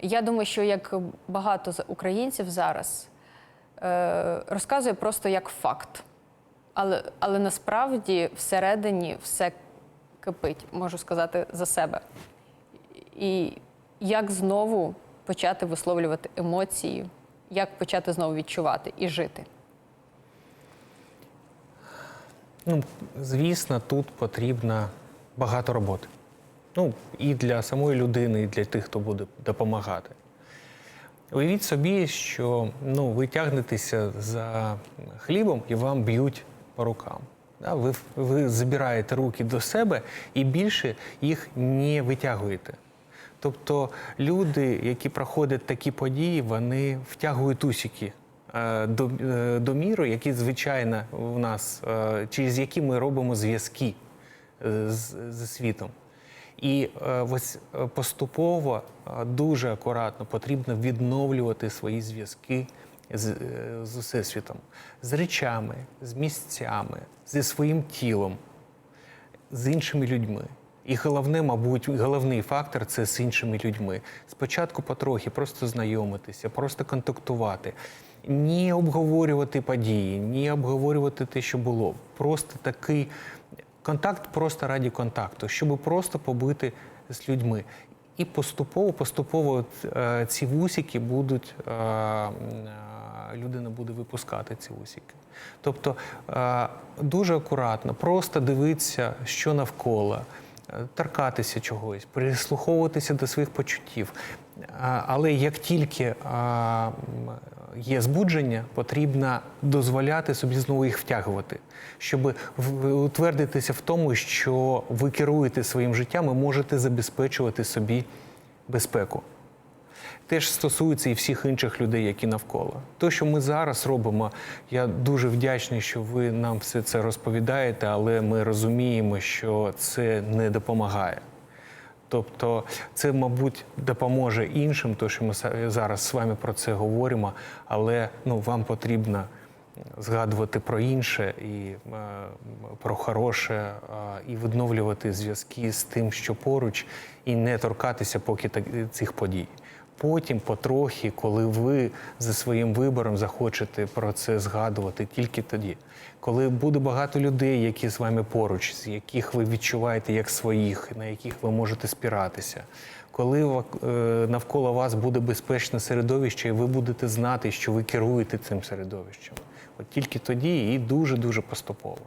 Я думаю, що як багато українців зараз е, розказує просто як факт. Але, але насправді всередині все кипить, можу сказати за себе. І як знову почати висловлювати емоції, як почати знову відчувати і жити. Ну, звісно, тут потрібно багато роботи. Ну, і для самої людини, і для тих, хто буде допомагати. Уявіть собі, що ну, ви тягнетеся за хлібом і вам б'ють по рукам. Да? Ви, ви забираєте руки до себе і більше їх не витягуєте. Тобто люди, які проходять такі події, вони втягують усіки е, до, е, до міру, які звичайно в нас, е, через які ми робимо зв'язки з, зі світом. І е, ось е, поступово, е, дуже акуратно потрібно відновлювати свої зв'язки з, з усесвітом, з речами, з місцями, зі своїм тілом, з іншими людьми. І головне, мабуть, головний фактор це з іншими людьми. Спочатку потрохи просто знайомитися, просто контактувати, не обговорювати події, не обговорювати те, що було. Просто такий контакт просто раді контакту, щоб просто побити з людьми. І поступово, поступово е, ці вусики будуть, е, е, людина буде випускати ці вусики. Тобто дуже акуратно, просто дивитися, що навколо, торкатися чогось, прислуховуватися до своїх почуттів. Але як тільки є збудження, потрібно дозволяти собі знову їх втягувати, щоб утвердитися в тому, що ви керуєте своїм життям і можете забезпечувати собі безпеку. Теж стосується і всіх інших людей, які навколо. Те, що ми зараз робимо, я дуже вдячний, що ви нам все це розповідаєте, але ми розуміємо, що це не допомагає. Тобто, це, мабуть, допоможе іншим, то що ми зараз з вами про це говоримо, але ну, вам потрібно згадувати про інше і е, про хороше, е, і відновлювати зв'язки з тим, що поруч, і не торкатися поки так- цих подій. Потім, потрохи, коли ви за своїм вибором захочете про це згадувати, тільки тоді, коли буде багато людей, які з вами поруч, з яких ви відчуваєте як своїх, на яких ви можете спиратися, коли е, навколо вас буде безпечне середовище, і ви будете знати, що ви керуєте цим середовищем. От тільки тоді і дуже дуже поступово.